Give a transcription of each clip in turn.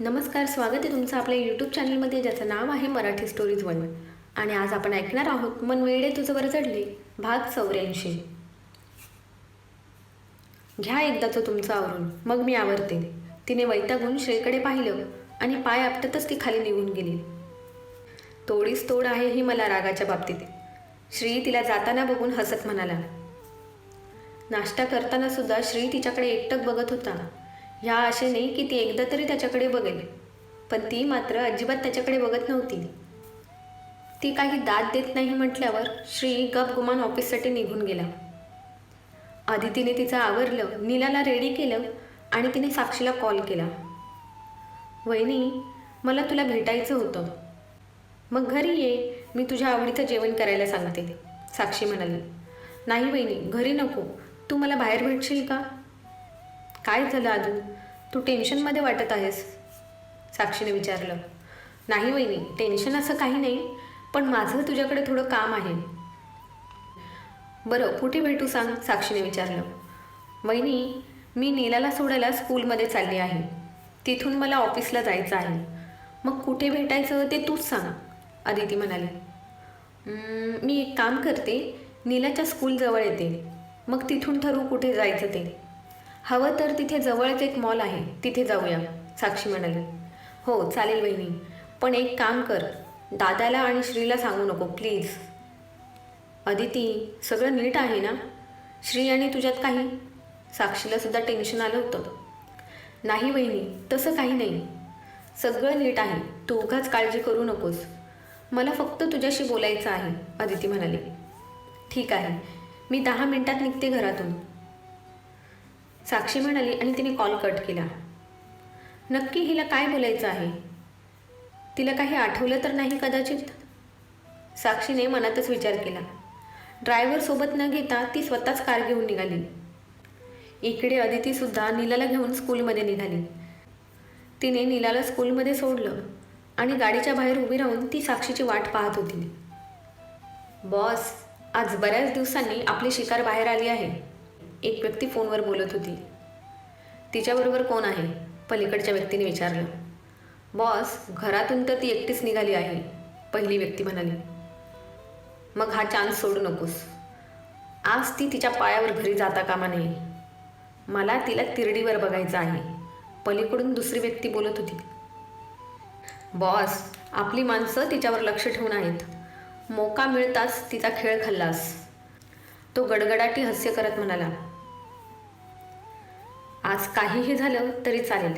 नमस्कार स्वागत आहे तुमचं आपल्या यूट्यूब चॅनलमध्ये ज्याचं नाव आहे मराठी स्टोरीज वन आणि आज आपण ऐकणार आहोत मन वेळे तुझं बरं चढले भाग चौऱ्याऐंशी. घ्या एकदाचं तुमचं आवरून मग मी आवरते. तिने वैतागून श्रेकडे पाहिलं आणि पाय आपटतच ती खाली निघून गेली. तोडीस तोड आहे ही मला रागाच्या बाबतीत. श्री तिला जाताना बघून हसत म्हणाला. नाश्ता करताना सुद्धा श्री तिच्याकडे एकटक बघत होता. ह्या आशेने की ती एकदा तरी त्याच्याकडे बघेल. पण ती मात्र अजिबात त्याच्याकडे बघत नव्हती. ती काही दाद देत नाही म्हटल्यावर श्री गपगुमान ऑफिससाठी निघून गेला. आधी तिने तिचं आवरलं नीलाला रेडी केलं आणि तिने साक्षीला कॉल केला. वहिनी मला तुला भेटायचं होतं. मग घरी ये मी तुझ्या आवडीचं जेवण करायला सांगते साक्षी म्हणाली. नाही वहिनी घरी नको. तू मला बाहेर भेटशील का? काय झालं आदू तू टेन्शनमध्ये वाटत आहेस? साक्षीने विचारलं. नाही वहिनी टेन्शन असं काही नाही पण माझं तुझ्याकडे थोडं काम आहे. बरं कुठे भेटू सांग? साक्षीने विचारलं. वहिनी मी नीलाला सोडायला स्कूलमध्ये चालली आहे. तिथून मला ऑफिसला जायचं आहे. मग कुठे भेटायचं ते तूच सांग अदिती म्हणाली. मी एक काम करते. नीलाच्या स्कूलजवळ येते. मग तिथून ठरवू कुठे जायचं ते. हवं तर तिथे जवळच एक मॉल आहे. तिथे जाऊया साक्षी म्हणाली. हो चालेल बहिणी. पण एक काम कर. दादाला आणि श्रीला सांगू नको प्लीज अदिती सगळं नीट आहे ना? श्री आणि तुझ्यात काही? साक्षीला सुद्धा टेन्शन आलं होतं. नाही बहिणी तसं काही नाही. सगळं नीट आहे. तू उगाच काळजी करू नकोस. मला फक्त तुझ्याशी बोलायचं आहे अदिती म्हणाली. ठीक आहे. मी दहा मिनिटात निघते घरातून. साक्षी म्हणाली आणि तिने कॉल कट केला. नक्की हिला काय बोलायचं आहे? तिला काही आठवलं तर नाही कदाचित? साक्षीने मनातच विचार केला. ड्रायव्हर सोबत न घेता ती स्वतःच कार घेऊन निघाली. इकडे अदितीसुद्धा नीलाला घेऊन स्कूलमध्ये निघाली. तिने नीलाला स्कूलमध्ये सोडलं आणि गाडीच्या बाहेर उभी राहून ती साक्षीची वाट पाहत होती. बॉस आज बऱ्याच दिवसांनी आपली शिकार बाहेर आली आहे. एक व्यक्ती फोनवर बोलत होती. तिच्याबरोबर कोण आहे? पलीकडच्या व्यक्तीने विचारलं. बॉस घरातून तर ती एकटीच निघाली आहे पहिली व्यक्ती म्हणाली. मग हा चान्स सोडू नकोस. आज ती तिच्या पायावर घरी जाता कामा नये. मला तिला तिरडीवर बघायचं आहे. पलीकडून दुसरी व्यक्ती बोलत होती. बॉस आपली माणसं तिच्यावर लक्ष ठेवून आहेत. मोका मिळताच तिचा खेळ खाल्लास. तो गडगडाटी हास्य करत म्हणाला आज काहीही झालं तरी चालेल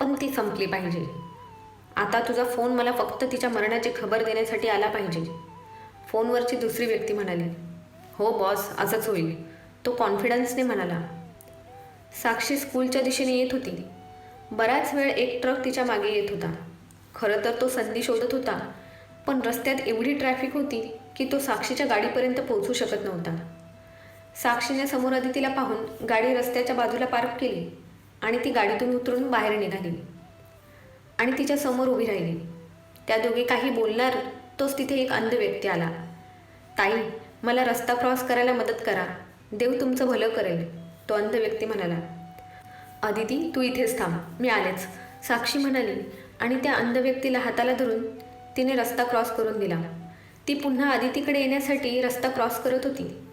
पण ती संपली पाहिजे. आता तुझा फोन मला फक्त तिच्या मरणाची खबर देण्यासाठी आला पाहिजे. फोनवरची दुसरी व्यक्ती म्हणाली हो बॉस असंच होईल. तो कॉन्फिडन्सने म्हणाला साक्षी स्कूलच्या दिशेने येत होती. बराच वेळ एक ट्रक तिच्यामागे येत होता. खरं तर तो संधी शोधत होता पण रस्त्यात एवढी ट्रॅफिक होती की तो साक्षीच्या गाडीपर्यंत पोहोचू शकत नव्हता. साक्षीने समोर अदितीला पाहून गाडी रस्त्याच्या बाजूला पार्क केली आणि ती गाडीतून उतरून बाहेर निघाली. आणि तिच्या समोर उभी राहिली. त्या दोघे काही बोलणार तोच तिथे एक अंध व्यक्ती आला. ताई मला रस्ता क्रॉस करायला मदत करा. देव तुमचं भलं करेल तो अंध व्यक्ती म्हणाला. अदिती तू इथेच थांब. मी आलेच साक्षी म्हणाली आणि त्या अंध व्यक्तीला हाताला धरून तिने रस्ता क्रॉस करून दिला. ती पुन्हा अदितीकडे येण्यासाठी रस्ता क्रॉस करत होती.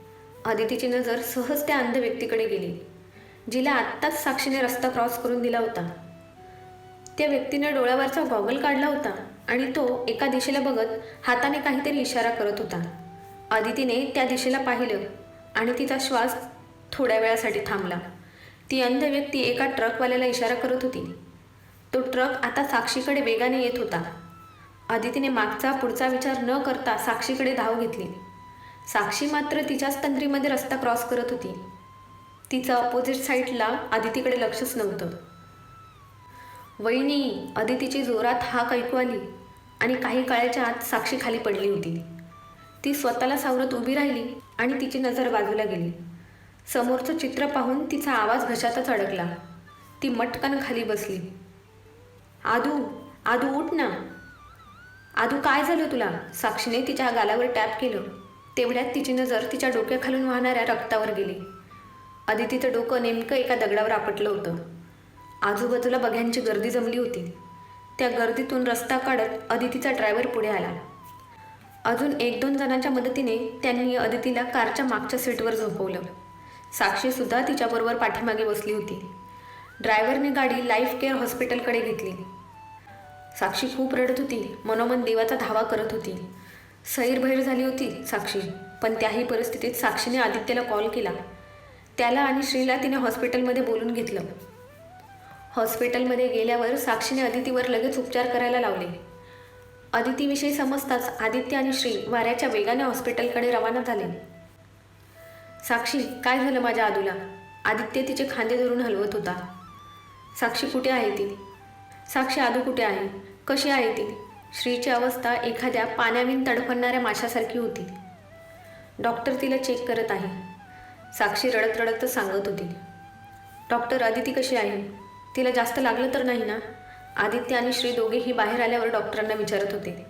अदितीची नजर सहज त्या अंध व्यक्तीकडे गेली जिला आत्ताच साक्षीने रस्ता क्रॉस करून दिला होता. त्या व्यक्तीने डोळ्यावरचा गॉगल काढला होता आणि तो एका दिशेला बघत हाताने काहीतरी इशारा करत होता. आदितीने त्या दिशेला पाहिलं आणि तिचा श्वास थोड्या वेळासाठी थांबला. ती अंध व्यक्ती एका ट्रकवाल्याला इशारा करत होती. तो ट्रक आता साक्षीकडे वेगाने येत होता. आदितीने मागचा पुढचा विचार न करता साक्षीकडे धाव घेतली. साक्षी मात्र तिच्याच तंद्रीमध्ये रस्ता क्रॉस करत होती. तिचं अपोजिट साईडला आदितीकडे लक्षच नव्हतं. वहिनी अदितीची जोरात हाक ऐकू आली आणि काही काळाच्या आत साक्षी खाली पडली होती. ती स्वतःला सावरत उभी राहिली आणि तिची नजर बाजूला गेली. समोरचं चित्र पाहून तिचा आवाज घशातच अडकला. ती मटकन खाली बसली. आदू आदू उठ ना. आदू काय झालं तुला? साक्षीने तिच्या गालावर टॅप केलं. तेवढ्यात तिची नजर तिच्या डोक्याखालून वाहणाऱ्या रक्तावर गेली. अदितीचं डोकं नेमकं एका दगडावर आपटलं होतं. आजूबाजूला बघ्यांची गर्दी जमली होती. त्या गर्दीतून रस्ता काढत अदितीचा ड्रायव्हर पुढे आला. अजून एक दोन जणांच्या मदतीने त्यांनी अदितीला कारच्या मागच्या सीटवर झोपवलं. साक्षीसुद्धा तिच्याबरोबर पाठीमागे बसली होती. ड्रायव्हरने गाडी लाईफ केअर हॉस्पिटलकडे घेतली. साक्षी खूप रडत होती मनोमन देवाचा धावा करत होती. सैरभैर झाली होती साक्षी. पण त्याही परिस्थितीत साक्षीने आदित्यला कॉल केला. त्याला आणि श्रीला तिने हॉस्पिटलमध्ये बोलून घेतलं. हॉस्पिटलमध्ये गेल्यावर साक्षीने अदितीवर लगेच उपचार करायला लावले. अदितीविषयी समजताच आदित्य आणि श्री वाऱ्याच्या वेगाने हॉस्पिटलकडे रवाना झाले. साक्षी काय झालं माझ्या आदूला? आदित्य तिचे खांदे धरून हलवत होता. साक्षी कुठे आहे ती? साक्षी आदू कुठे आहे? कशी आहे ती? श्रीची अवस्था एखाद्या पाण्याविन तडफडणाऱ्या माशासारखी होती. डॉक्टर तिला चेक करत आहे. साक्षी रडत रडतच सांगत होती. डॉक्टर आदिती कशी आहे? तिला जास्त लागलं तर नाही ना? आदित्य आणि श्री दोघेही बाहेर आल्यावर डॉक्टरांना विचारत होते.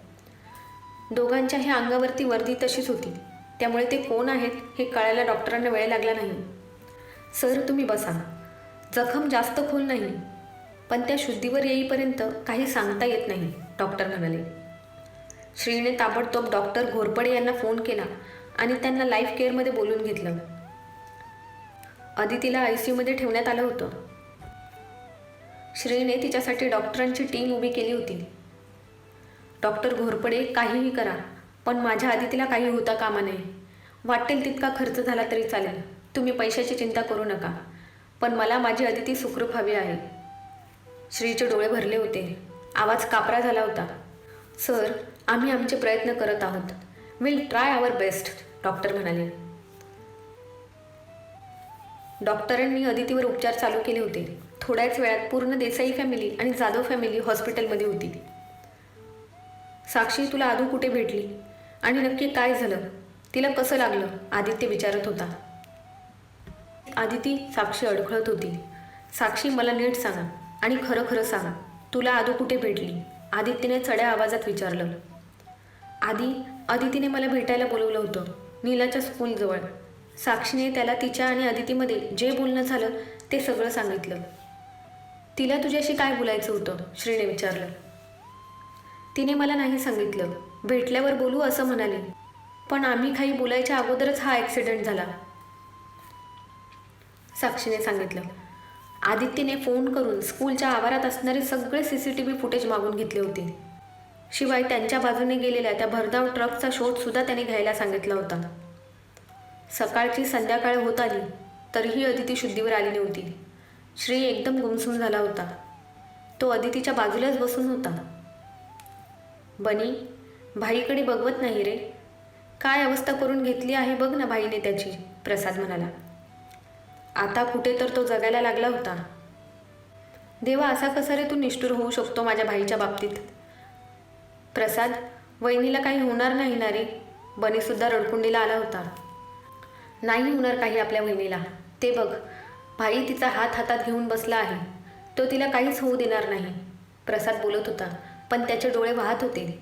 दोघांच्या ह्या अंगावरती वर्दी तशीच होती. त्यामुळे ते कोण आहेत हे कळायला डॉक्टरांना वेळ लागला नाही. सर तुम्ही बसा. जखम जास्त खोल नाही. पण त्या शुद्धीवर येईपर्यंत काही सांगता येत नाही. डॉक्टर म्हणाले. श्रीने ताबडतोब डॉक्टर घोरपडे यांना फोन केला आणि त्यांना लाईफ केअरमध्ये बोलून घेतलं. अदितीला आय सी यूमध्ये ठेवण्यात आलं होतं. श्रीने तिच्यासाठी डॉक्टरांची टीम उभी केली होती. डॉक्टर घोरपडे काहीही करा पण माझ्या आदितीला काही होता कामा नये. वाटेल तितका खर्च झाला तरी चालेल. तुम्ही पैशाची चिंता करू नका. पण मला माझी अदिती सुखरूप हवी आहे. श्रीचे डोळे भरले होते. आवाज कापरा झाला होता. सर आम्ही आमचे प्रयत्न करत आहोत. Will try our best doctor म्हणाले. डॉक्टरांनी अदितीवर उपचार चालू केले होते. थोड्याच वेळात पूर्ण देसाई फॅमिली आणि जाधव फॅमिली हॉस्पिटलमध्ये होती. साक्षी तुला आधू कुठे भेटली? आणि नक्की काय झालं? तिला कसं लागलं? आदित्य विचारत होता. आदिती साक्षी अडखळत होती. साक्षी मला नीट सांगा आणि खरं खरं सांगा. तुला आदू कुठे भेटली? आदित्यने चढ्या आवाजात विचारलं. आधी आदितीने मला भेटायला बोलवलं होतं नीलाच्या स्कूलजवळ साक्षीने त्याला तिच्या आणि अदितीमध्ये जे बोलणं झालं ते सगळं सांगितलं. तिला तुझ्याशी काय बोलायचं होतं? श्रीने विचारलं. तिने मला नाही सांगितलं. भेटल्यावर बोलू असं म्हणाले. पण आम्ही काही बोलायच्या अगोदरच हा ॲक्सिडेंट झाला. साक्षीने सांगितलं. आदित्यने फोन करून स्कूलच्या आवारात असणारे सगळे C C T V footage मागून घेतले होते. शिवाय त्यांच्या बाजूने गेलेल्या त्या भरधाव ट्रकचा शोधसुद्धा त्याने घ्यायला सांगितला होता. सकाळची संध्याकाळ होत आली तरीही अदिती शुद्धीवर आली नव्हती. श्री एकदम गुमसुम झाला होता. तो अदितीच्या बाजूलाच बसून होता. बनी भाईकडे बघवत नाही रे. काय अवस्था करून घेतली आहे बघ ना भाईने त्याची प्रसाद म्हणाला. आता कुठे तर तो जगायला लागला होता. देवा असा कसा रे तू निष्ठुर होऊ शकतो माझ्या भाईच्या बाबतीत? प्रसाद वहिनीला काही होणार नाही ना रे? बनीसुद्धा रडकुंडीला आला होता. नाही होणार काही आपल्या वहिनीला. ते बघ भाई तिचा हात हातात घेऊन बसला आहे. तो तिला काहीच होऊ देणार नाही. प्रसाद बोलत होता पण त्याचे डोळे वाहत होते.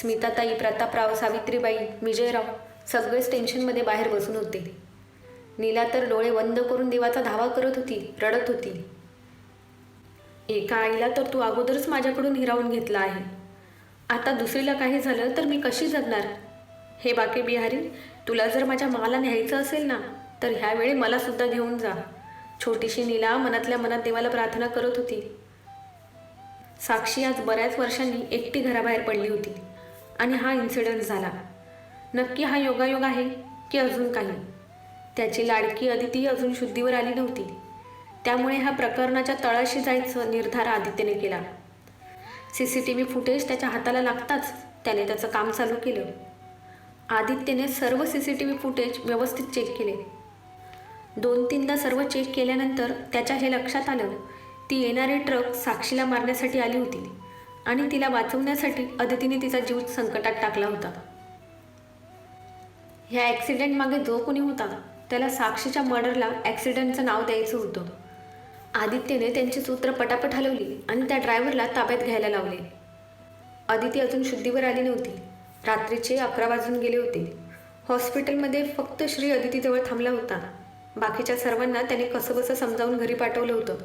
स्मिताताई प्रतापराव सावित्रीबाई विजयराव सगळेच टेन्शनमध्ये बाहेर बसून होते. नीला तर डोळे बंद करून देवाचा धावा करत होती रडत होती. एका आईला तर तू अगोदरच माझ्याकडून हिरावून घेतला आहे. आता दुसरीला काही झालं तर मी कशी जगणार? हे बाकी बिहारी तुला जर माझ्या माला न्यायचं असेल ना तर ह्यावेळी मला सुद्धा घेऊन जा. छोटीशी नीला मनातल्या मनात देवाला प्रार्थना करत होती. साक्षी आज बऱ्याच वर्षांनी एकटी घराबाहेर पडली होती. आणि हा इन्सिडंट झाला. नक्की हा योगायोग आहे की अजून काही? त्याची लाडकी अदिती अजून शुद्धीवर आली नव्हती. त्यामुळे ह्या प्रकरणाच्या तळाशी जायचं निर्धार आदित्यने केला. C C T V footage त्याच्या हाताला लागताच त्याने त्याचं काम चालू केलं. आदित्यने सर्व C C T V footage व्यवस्थित चेक केले. दोन तीनदा सर्व चेक केल्यानंतर त्याच्या हे लक्षात आलं ती येणारी ट्रक साक्षीला मारण्यासाठी आली होती आणि तिला वाचवण्यासाठी अदितीने तिचा जीव संकटात टाकला होता. ह्या ॲक्सिडेंट मागे जो कोणी होता त्याला साक्षीच्या मर्डरला ॲक्सिडेंटचं नाव द्यायचं होतं. आदित्यने त्यांची सूत्र पटापट हलवली आणि त्या ड्रायव्हरला ताब्यात घ्यायला लावले. आदिती अजून शुद्धीवर आली नव्हती. रात्रीचे अकरा वाजून गेले होते. हॉस्पिटलमध्ये फक्त श्री अदितीजवळ थांबला होता. बाकीच्या सर्वांना त्याने कसंबसं समजावून घरी पाठवलं होतं.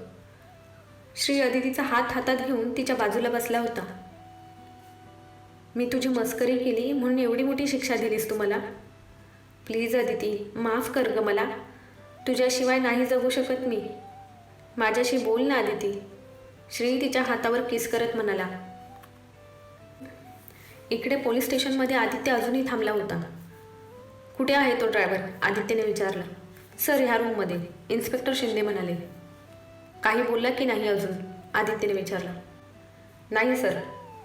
श्री अदितीचा हात हातात घेऊन तिच्या बाजूला बसला होता. मी तुझी मस्करी केली म्हणून एवढी मोठी शिक्षा दिलीस तू मला? प्लीज अदिती माफ कर ग मला. तुझ्याशिवाय नाही जगू शकत मी. माझ्याशी बोल ना अदिती. श्री तिच्या हातावर किस करत म्हणाला. इकडे पोलीस स्टेशनमध्ये आदित्य अजूनही थांबला होता. कुठे आहे तो ड्रायव्हर? आदित्यने विचारलं. सर ह्या रूममध्ये. इन्स्पेक्टर शिंदे म्हणाले. काही बोलला की नाही अजून? आदित्यने विचारलं. नाही सर.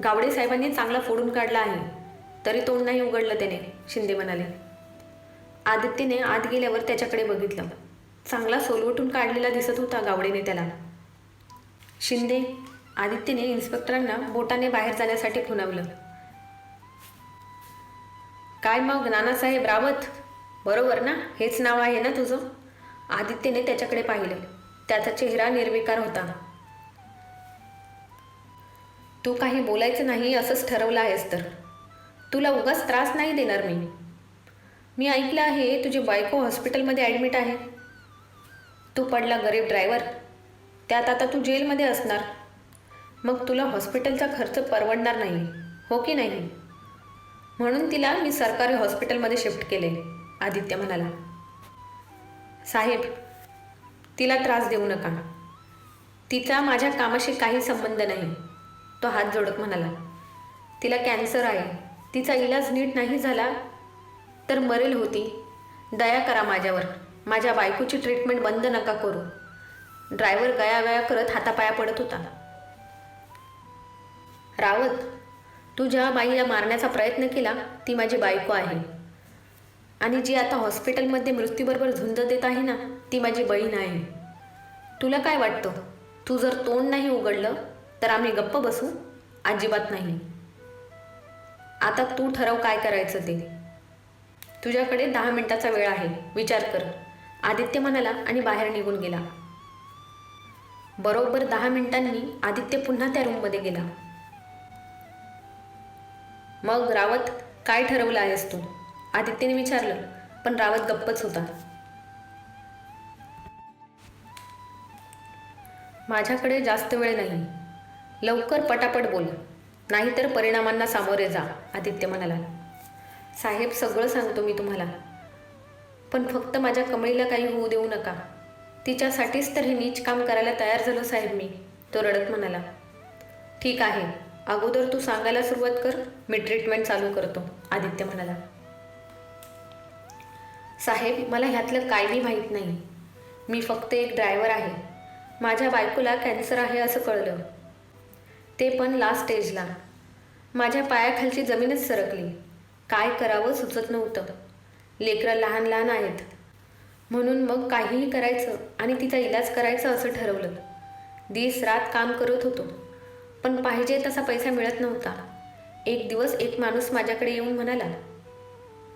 गावडे साहेबांनी चांगला फोडून काढला आहे. तरी तोंड नाही उघडलं त्याने शिंदे म्हणाले. आदित्यने आत गेल्यावर त्याच्याकडे बघितलं. चांगला सोलवटून काढलेला दिसत होता गावडेने त्याला शिंदे आदित्यने इन्स्पेक्टरांना बोटाने बाहेर जाण्यासाठी खुणावलं. काय मग नानासाहेब रावत? बरोबर ना? हेच नाव आहे ना तुझं? आदित्यने त्याच्याकडे पाहिलं. त्याचा चेहरा निर्विकार होता. तू काही बोलायचं नाही असंच ठरवलं आहेस तर. तुला उगाच त्रास नाही देणार मी. मी ऐकलं आहे तुझी बायको हॉस्पिटलमध्ये ॲडमिट आहे. तू पडला गरीब ड्रायव्हर त्यात आता तू जेलमध्ये असणार. मग तुला हॉस्पिटलचा खर्च परवडणार नाही हो की नाही? म्हणून तिला मी सरकारी हॉस्पिटलमध्ये शिफ्ट केले आदित्य म्हणाला. साहेब तिला त्रास देऊ नका. तिचा माझ्या कामाशी काही संबंध नाही तो हात जोडत म्हणाला. तिला कॅन्सर आहे तिचा इलाज नीट नाही झाला तर मरेल होती. दया करा माझ्यावर. माझ्या बायकोची ट्रीटमेंट बंद नका करू. ड्रायव्हर गयावया करत हातापाया पडत होता. रावत तू ज्या बाईला मारण्याचा प्रयत्न केला ती माझी बायको आहे. आणि जी आता हॉस्पिटलमध्ये मृत्यूबरोबर झुंज देत आहे ना ती माझी बहीण आहे. तुला काय वाटतं? तू जर तोंड नाही उघडलं तर आम्ही गप्प बसू? अजिबात नाही. आता तू ठरव काय करायचं ते. तुझ्याकडे दहा मिनिटाचा वेळ आहे. विचार कर. आदित्य म्हणाला आणि बाहेर निघून गेला. बरोबर दहा मिनिटांनी आदित्य पुन्हा त्या रूममध्ये गेला. मग रावत काय ठरवलं आहेस तू? आदित्यने विचारलं पण रावत गप्पच होता. माझ्याकडे जास्त वेळ नाही. लवकर पटापट बोल. नाहीतर परिणामांना सामोरे जा आदित्य म्हणाला. साहेब सगळं सांगतो मी तुम्हाला. पण फक्त माझ्या कमळीला काही होऊ देऊ नका. तिच्यासाठीच तर हे नीच काम करायला तयार झालो साहेब मी तो रडत म्हणाला. ठीक आहे अगोदर तू सांगायला सुरुवात कर मी ट्रीटमेंट चालू करतो आदित्य म्हणाला. साहेब मला ह्यातलं काही माहीत नाही. मी फक्त एक ड्रायव्हर आहे. माझ्या बायकोला कॅन्सर आहे असं कळलं. ते पण लास्ट स्टेजला माझ्या पायाखालची जमीनच सरकली. काय करावं सुचत नव्हतं. लेकरं लहान लहान आहेत. म्हणून मग काहीही करायचं आणि तिचा इलाज करायचं असं ठरवलं. दिस रात काम करत होतो. पण पाहिजे तसा पैसा मिळत नव्हता. एक दिवस एक माणूस माझ्याकडे येऊन म्हणाला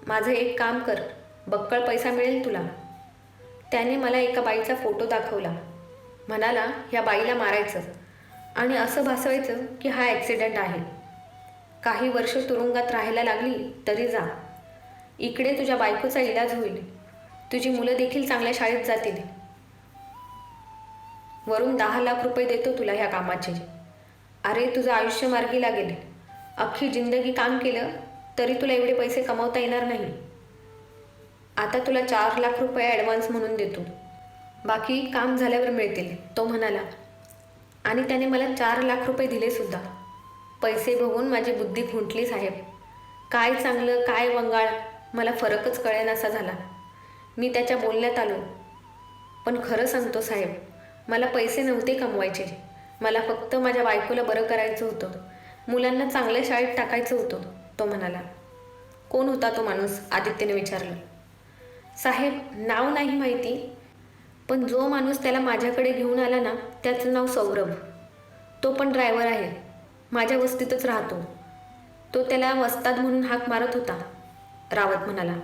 माझं एक काम कर बक्कळ पैसा मिळेल तुला. त्याने मला एका बाईचा फोटो दाखवला. म्हणाला ह्या बाईला मारायचं आणि असं भासवायचं की हा ॲक्सिडेंट आहे. काही वर्ष तुरुंगात राहायला लागली तरी जा. इकडे तुझ्या बायकोचा इलाज होईल. तुझी मुलं देखील चांगल्या शाळेत जातील. वरून दहा लाख रुपये देतो तुला ह्या कामाचे. अरे तुझं आयुष्य मार्गी लागेल. अख्खी जिंदगी काम केलं तरी तुला एवढे पैसे कमावता येणार नाही. आता तुला चार लाख रुपये ॲडव्हान्स म्हणून देतो. बाकी काम झाल्यावर मिळतील तो म्हणाला. आणि त्याने मला चार लाख रुपये दिले सुद्धा. पैसे बघून माझी बुद्धी खुंटली साहेब. काय चांगलं काय वंगाळ मला फरकच कळेनासा झाला. मी त्याच्या बोलण्यात आलो. पण खरं सांगतो साहेब मला पैसे नव्हते कमवायचे. मला फक्त माझ्या बायकोला बरं करायचं होतं. मुलांना चांगल्या शाळेत टाकायचं होतं तो म्हणाला. कोण होता तो माणूस? आदित्यने विचारलं. साहेब नाव नाही माहिती पण जो माणूस त्याला माझ्याकडे घेऊन आला ना त्याचं नाव सौरभ. तो पण ड्रायव्हर आहे. माझ्या वस्तीतच राहतो. तो त्याला वस्ताद म्हणून हाक मारत होता रावत म्हणाला.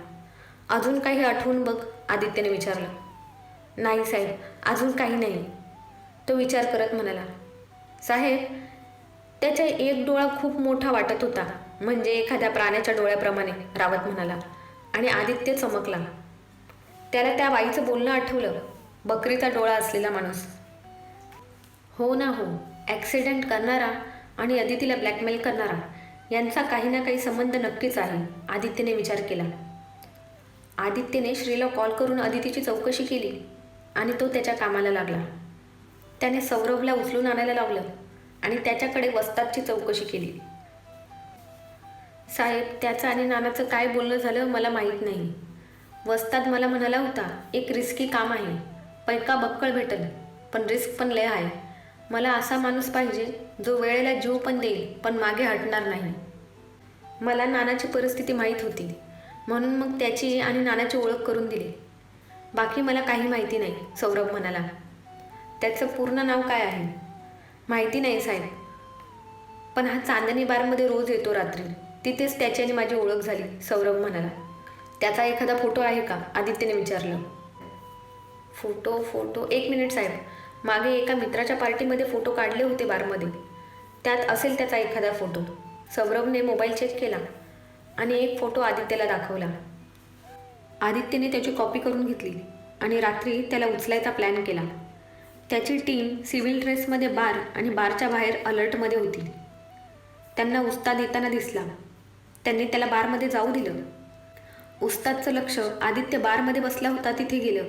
अजून काही आठवून बघ आदित्यने विचारलं. नाही साहेब अजून काही नाही. तो विचार करत म्हणाला. साहेब त्याचा एक डोळा खूप मोठा वाटत होता म्हणजे एखाद्या प्राण्याच्या डोळ्याप्रमाणे रावत म्हणाला. आणि आदित्य चमकला. त्याला त्या बाईचं बोलणं आठवलं. बकरीचा डोळा असलेला माणूस. हो ना हो ॲक्सिडेंट करणारा आणि अदितीला ब्लॅकमेल करणारा. यांचा काही ना काही संबंध नक्कीच आहे आदित्यने विचार केला. आदित्यने श्रीला कॉल करून अदितीची चौकशी केली आणि तो त्याच्या कामाला लागला. त्याने सौरभला उचलून आणायला लावलं आणि त्याच्याकडे वस्तादची चौकशी केली. साहेब त्याचं आणि नानाचं काय बोलणं झालं मला माहीत नाही. वस्ताद मला म्हणाला होता एक रिस्की काम आहे. पैका बक्कळ भेटल पण रिस्क पण लय आहे. मला असा माणूस पाहिजे जो वेळेला जीव पण देईल पण मागे हटणार नाही. मला नानाची परिस्थिती माहीत होती. म्हणून मग त्याची आणि नानाची ओळख करून दिली. बाकी मला काही माहिती नाही सौरभ म्हणाला. त्याचं पूर्ण नाव काय आहे? माहिती नाही साहेब. पण हा चांदणी बारमध्ये रोज येतो रात्री. तिथेच त्याची आणि माझी ओळख झाली सौरभ म्हणाला. त्याचा एखादा फोटो आहे का? आदित्यने विचारलं. फोटो फोटो एक मिनिट साहेब. मागे एका मित्राच्या पार्टीमध्ये फोटो काढले होते बारमध्ये. त्यात असेल त्याचा एखादा फोटो. सौरभने मोबाईल चेक केला आणि एक फोटो आदित्यला दाखवला. आदित्यने त्याची कॉपी करून घेतली आणि रात्री त्याला उचलायचा प्लॅन केला. त्याची टीम सिव्हिल ड्रेसमध्ये बार आणि बारच्या बाहेर अलर्टमध्ये होती. त्यांना उस्ताद येताना दिसला. त्यांनी त्याला बारमध्ये जाऊ दिलं. उस्तादचं लक्ष आदित्य बारमध्ये बसला होता तिथे गेलं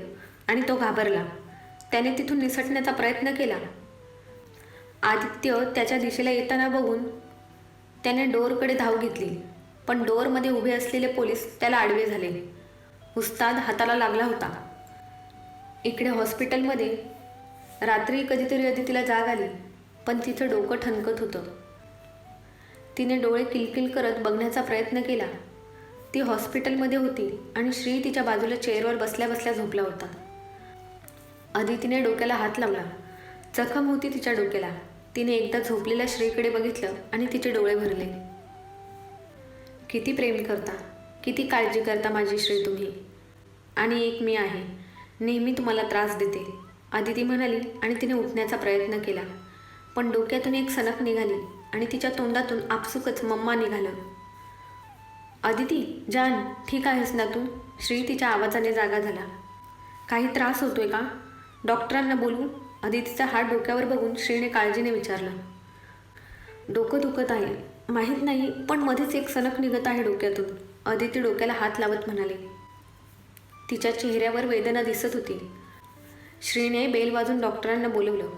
आणि तो घाबरला. त्याने तिथून निसटण्याचा प्रयत्न केला. आदित्य त्याच्या दिशेला येताना बघून त्याने डोअरकडे धाव घेतली. पण डोअरमध्ये उभे असलेले पोलीस त्याला आडवे झाले. उस्ताद हाताला लागला होता. इकडे हॉस्पिटलमध्ये रात्री कधीतरी अदितीला जाग आली पण तिचं डोकं ठणकत होतं. तिने डोळे किलकिल करत बघण्याचा प्रयत्न केला. ती हॉस्पिटलमध्ये होती आणि श्री तिच्या बाजूला चेअरवर बसल्या बसल्या झोपला होता. अदितीने डोक्याला हात लावला. जखम होती तिच्या डोक्याला. तिने एकदा झोपलेल्या श्रीकडे बघितलं आणि तिचे डोळे भरले. किती प्रेम करता किती काळजी करता माझी श्री तुम्ही. आणि एक मी आहे. नेहमी तुम्हाला त्रास देते. आदिती म्हणाली आणि तिने उठण्याचा प्रयत्न केला. पण डोक्यातून एक सनक निघाली आणि तिच्या तोंडातून आपसुकच मम्मा निघालं. अदिती जान ठीक आहेस ना तू? श्री तिच्या आवाजाने जागा झाला. काही त्रास होतोय का? डॉक्टरांना बोलून अदितीचा हात डोक्यावर बघून श्रीने काळजीने विचारलं. डोकं दुखत आहे. माहीत नाही पण मध्येच एक सनक निघत आहे डोक्यातून. अदिती डोक्याला हात लावत म्हणाले. तिच्या चेहऱ्यावर वेदना दिसत होती. श्रीने बेल वाजून डॉक्टरांना बोलवलं.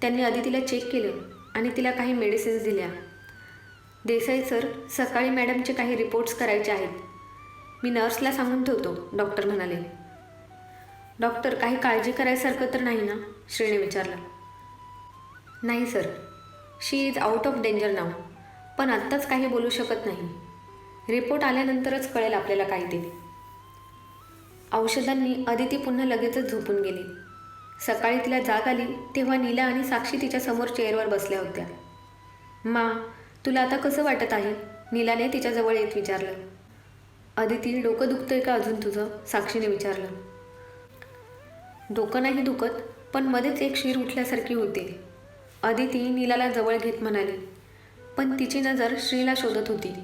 त्यांनी अदितीला चेक केलं आणि तिला काही मेडिसिन्स दिल्या. देसाई सर सकाळी मॅडमचे काही रिपोर्ट्स करायचे आहेत. मी नर्सला सांगून ठेवतो डॉक्टर म्हणाले. डॉक्टर काही काळजी करायसारखं तर नाही ना? श्रीने विचारलं. नाही sir. She is out of danger नाव पण आत्ताच काही बोलू शकत नाही. रिपोर्ट आल्यानंतरच कळेल आपल्याला काय ते. औषधांनी अदिती पुन्हा लगेचच झोपून गेली. सकाळी तिला जाग आली तेव्हा नीला आणि साक्षी तिच्या समोर चेअरवर बसल्या होत्या. मा तुला आता कसं वाटत आहे? नीलाने तिच्याजवळ येत विचारलं. अदिती डोकं दुखतंय का अजून तुझं? साक्षीने विचारलं. डोकं नाही दुखत पण मध्येच एक शीर उठल्यासारखी होती. अदिती नीलाला जवळ घेत म्हणाली पण तिची नजर श्रीला शोधत होती.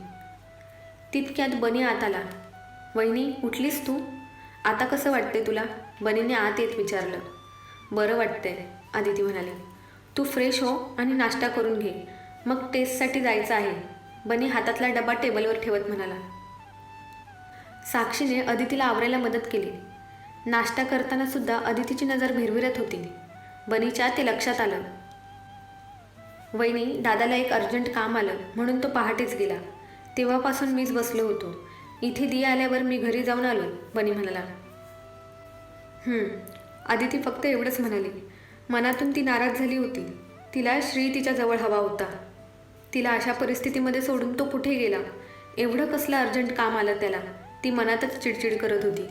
तितक्यात बनी आत आला. वहिनी उठलीस तू? आता कसं वाटते तुला? बनीने आत येत विचारलं. बरं वाटतंय आदिती म्हणाली. तू फ्रेश हो आणि नाश्ता करून घे. मग टेस्टसाठी जायचं आहे. बनी हातातला डबा टेबलवर ठेवत म्हणाला. साक्षीने अदितीला आवरायला मदत केली. नाश्ता करताना सुद्धा अदितीची नजर भिरभिरत होती. बनीच्या ते लक्षात आलं. वहिनी दादाला एक अर्जंट काम आलं म्हणून तो पहाटेच गेला. तेव्हापासून मीच बसलो होतो. इथे दिया आल्यावर मी घरी जाऊन आलो बनी म्हणाला. आदिती फक्त एवढंच म्हणाली. मनातून ती नाराज झाली होती. तिला श्री तिच्या जवळ हवा होता. तिला अशा परिस्थितीमध्ये सोडून तो कुठे गेला? एवढं कसलं अर्जंट काम आलं त्याला? ती मनातच चिडचिड करत होती.